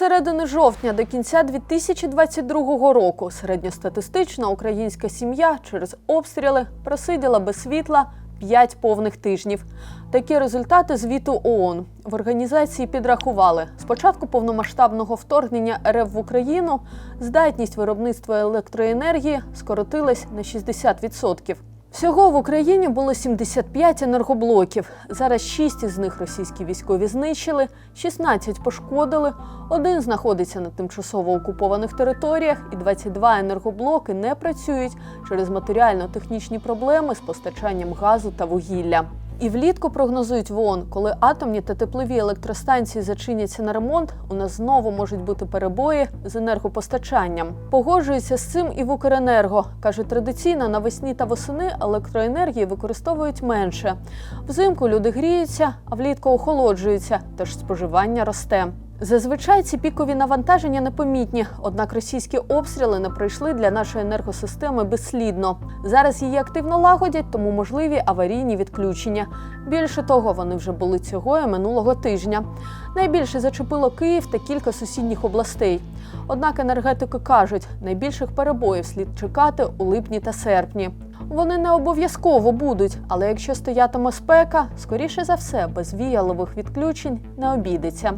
середини жовтня до кінця 2022 року середньостатистична українська сім'я через обстріли просиділа без світла 5 повних тижнів. Такі результати звіту ООН в організації підрахували з початку повномасштабного вторгнення РФ в Україну здатність виробництва електроенергії скоротилась на 60%. Всього в Україні було 75 енергоблоків. Зараз 6 із них російські військові знищили, 16 пошкодили, один знаходиться на тимчасово окупованих територіях, і 22 енергоблоки не працюють через матеріально-технічні проблеми з постачанням газу та вугілля. І влітку прогнозують в ООН, коли атомні та теплові електростанції зачиняться на ремонт, у нас знову можуть бути перебої з енергопостачанням. Погоджується з цим і в Укренерго. каже, традиційно навесні та восени електроенергії використовують менше. Взимку люди гріються, а влітку охолоджуються, тож споживання росте. Зазвичай ці пікові навантаження непомітні, однак російські обстріли не пройшли для нашої енергосистеми безслідно. Зараз її активно лагодять, тому можливі аварійні відключення. Більше того, вони вже були цього і минулого тижня. Найбільше зачепило Київ та кілька сусідніх областей. Однак енергетики кажуть, найбільших перебоїв слід чекати у липні та серпні. Вони не обов'язково будуть, але якщо стоятиме спека, скоріше за все, без віялових відключень не обійдеться.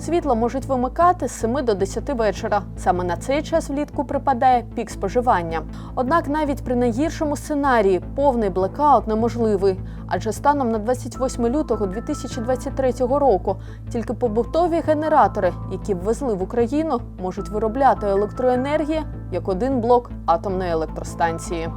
Світло можуть вимикати з 7 до 10 вечора. Саме на цей час влітку припадає пік споживання. Однак навіть при найгіршому сценарії повний блекаут неможливий, адже станом на 28 лютого 2023 року тільки побутові генератори, які ввезли в Україну, можуть виробляти електроенергію як один блок атомної електростанції.